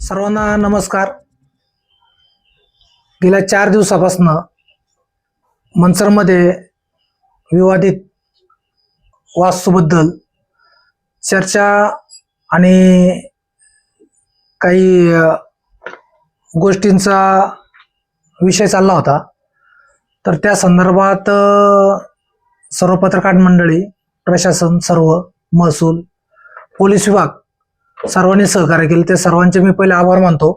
सर्वांना नमस्कार. गेल्या चार दिवसापासून मनसरमध्ये विवादित वास्तूबद्दल चर्चा आणि काही गोष्टींचा विषय चालला होता. तर त्या संदर्भात सर्व पत्रकार मंडळी प्रशासन सर्व महसूल पोलीस विभाग सर्वांनी सहकार्य केले. ते सर्वांचे मी पहिले आभार मानतो.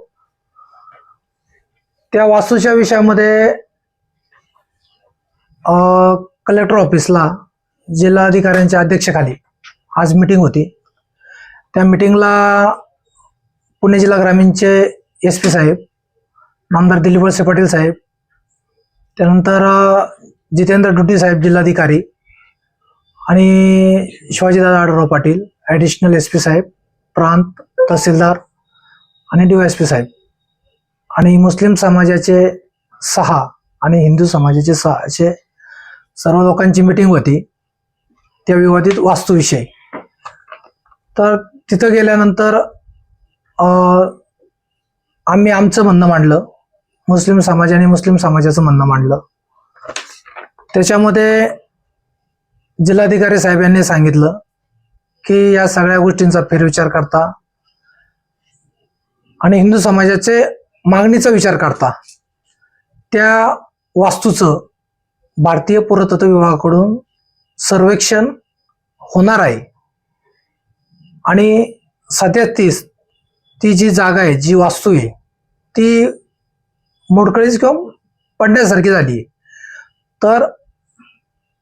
त्या वास्तूच्या विषयामध्ये कलेक्टर ऑफिसला जिल्हाधिकाऱ्यांच्या अध्यक्षखाली आज मिटिंग होती. त्या मिटिंगला पुणे जिल्हा ग्रामीणचे एस पी साहेब नामदार दिलीप वळसे पाटील साहेब त्यानंतर जितेंद्र डुटी साहेब जिल्हाधिकारी आणि शिवाजीदादा Adhalrao Patil additional S P साहेब प्रांत तहसीलदार आणि डी एस पी साहेब. आणि मुस्लिम समाजाचे सहा आणि हिंदू समाजाचे सहा असे सर्व लोकांची मिटिंग होती. त्या विवादित वास्तूविषयी तर तिथं गेल्यानंतर आम्ही आमचं म्हणणं मांडलं. मुस्लिम समाजाने मुस्लिम समाजाचं म्हणणं मांडलं. त्याच्यामध्ये जिल्हाधिकारी साहेब यांनी सांगितलं की या सगळ्या गोष्टींचा फेरविचार करता आणि हिंदू समाजाचे मागणीचा विचार करता. त्या वास्तूचं भारतीय पुरातत्व विभागाकडून सर्वेक्षण होणार आहे. आणि सध्या तीस ती जी जागा आहे जी वास्तू आहे ती मोडकळीच किंवा पडण्यासारखी झाली तर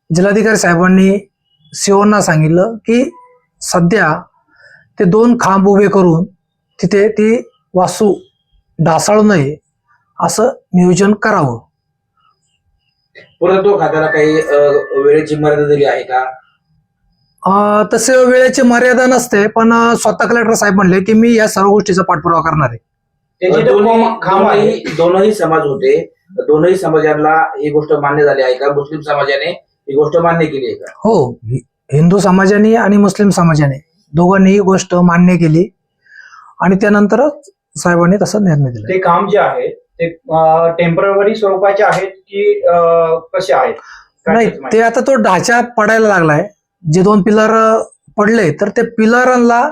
जिल्हाधिकारी साहेबांनी सीओना सांगितलं की सध्या ते दोन खांब उभे करून तिथे ती वास्तू ढासाळू नये असं नियोजन करावं. पुरातत्व खात्याला काही वेळेची मर्यादा दिली आहे का? अं, तसे वेळेची मर्यादा नसते पण स्वतः कलेक्टर साहेब म्हणले की मी या सर्व गोष्टीचा पाठपुरावा करणार आहे. दोनही समाज होते. दोनही समाजाला ही गोष्ट मान्य झाली आहे का? मुस्लिम समाजाने ही गोष्ट मान्य केली आहे का? हो हि- हिंदू समाजाने आणि मुस्लिम समाजाने दोघांनी ही गोष्ट मान्य केली आणि त्यानंतरच साहेबांनी तसा निर्णय दिला. ते काम जे आहे ते टेंपररी स्वरूपाचे आहेत की अं, कसे आहेत? काय नाही त्याची माहिती? ते आता तो ढाचा पडायला लागलाय. जे दोन पिलर पडले तर ते पिलरांना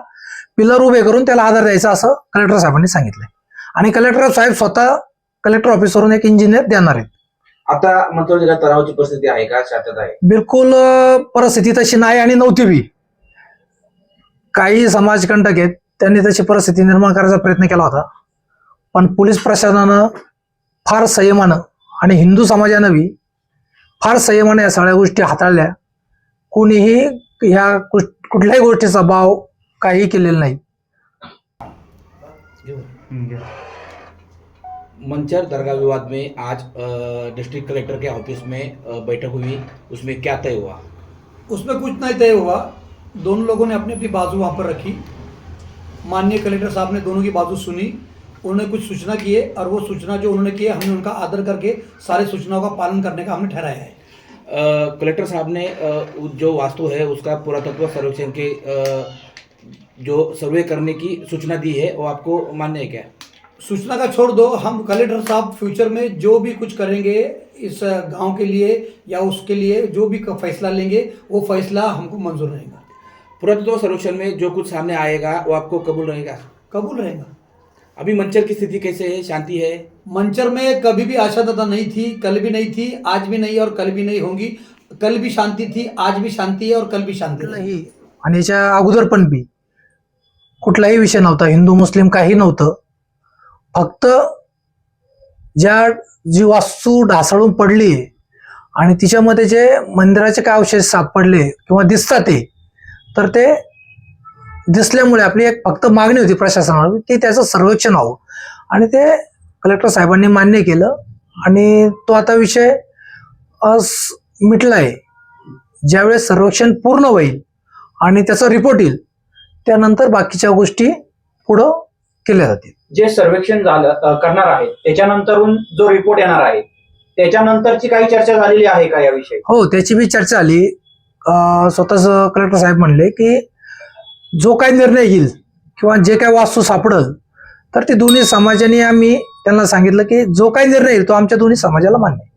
पिलर उभे करून त्याला आधार द्यायचा असं कलेक्टर साहेबांनी सांगितलंय. आणि कलेक्टर साहेब स्वतः कलेक्टर ऑफिसवरून एक इंजिनियर देणार आहेत. आता मंत्र जिल्ह्यात तणावाची परिस्थिती आहे का? शांतता आहे. बिलकुल अं, परिस्थिती तशी नाही आणि नव्हती बी. काही समाजकंटक आहेत त्यांनी तशी परिस्थिती निर्माण करायचा प्रयत्न केला होता. पण पोलीस प्रशासनानं फार संयमानं आणि हिंदू समाजानं बी फार संयमानं या सगळ्या गोष्टी हाताळल्या. कोणीही ह्या गोष्ट- कुठल्याही गोष्टीचा भाव काही केलेला नाही. मंचर दरगाह विवाद में आज डिस्ट्रिक्ट कलेक्टर के ऑफ़िस में बैठक हुई। उसमें क्या तय हुआ? उसमें कुछ नहीं तय हुआ। दोनों लोगों ने अपनी अपनी बाजू वहाँ पर रखी। माननीय कलेक्टर साहब ने दोनों की बाजू सुनी। उन्होंने कुछ सूचना किए और वो सूचना जो उन्होंने किए हमने उनका आदर करके सारी सूचनाओं का पालन करने का हमने ठहराया है। कलेक्टर साहब ने जो वास्तु है उसका पुरातत्व सर्वेक्षण के जो सर्वे करने की सूचना दी है वो आपको मान्य है क्या? सूचना का छोड़ दो। हम कलेक्टर साहब फ्यूचर में जो भी कुछ करेंगे इस गाँव के लिए या उसके लिए जो भी फैसला लेंगे वो फैसला हमको मंजूर रहेगा। पुरातत्व सर्वेक्षण में जो कुछ सामने आएगा वो आपको कबूल रहेगा? कबूल रहेगा। अभी मंचर की स्थिति कैसे है? शांति है? मंचर में कभी भी आशा आशादाता नहीं थी कल भी नहीं थी आज भी नहीं और कल भी नहीं होंगी। कल भी शांति थी आज भी शांति है और कल भी शांति आणि याच्या अगोदर पण बी कुठलाही विषय नव्हता हिंदू मुस्लिम काही नव्हतं फक्त ज्या जी वास्तू ढासळून पडली आणि तिच्यामध्ये जे मंदिराचे काय अवशेष सापडले किंवा दिसतात ते तर ते दिसल्यामुळे आपली एक फक्त मागणी होती प्रशासनावर की त्याचं सर्वेक्षण व्हावं. आणि ते कलेक्टर साहेबांनी मान्य केलं आणि तो आता विषय मिटला आहे ज्यावेळेस सर्वेक्षण पूर्ण होईल आणि त्याचा रिपोर्ट येईल त्यानंतर बाकीच्या गोष्टी पुढं केल्या जातील. जे सर्वेक्षण झालं अं, करणार आहे त्याच्यानंतरून जो रिपोर्ट येणार आहे त्याच्यानंतरची काही चर्चा झालेली आहे का याविषयी? हो त्याची बी चर्चा आली. अं, स्वतःच कलेक्टर साहेब म्हणले की जो काही निर्णय घेईल किंवा जे काही वास्तू सापडल तर ते दोन्ही समाजाने आम्ही त्यांना सांगितलं की जो काही निर्णय येईल तो आमच्या दोन्ही समाजाला मान्य आहे.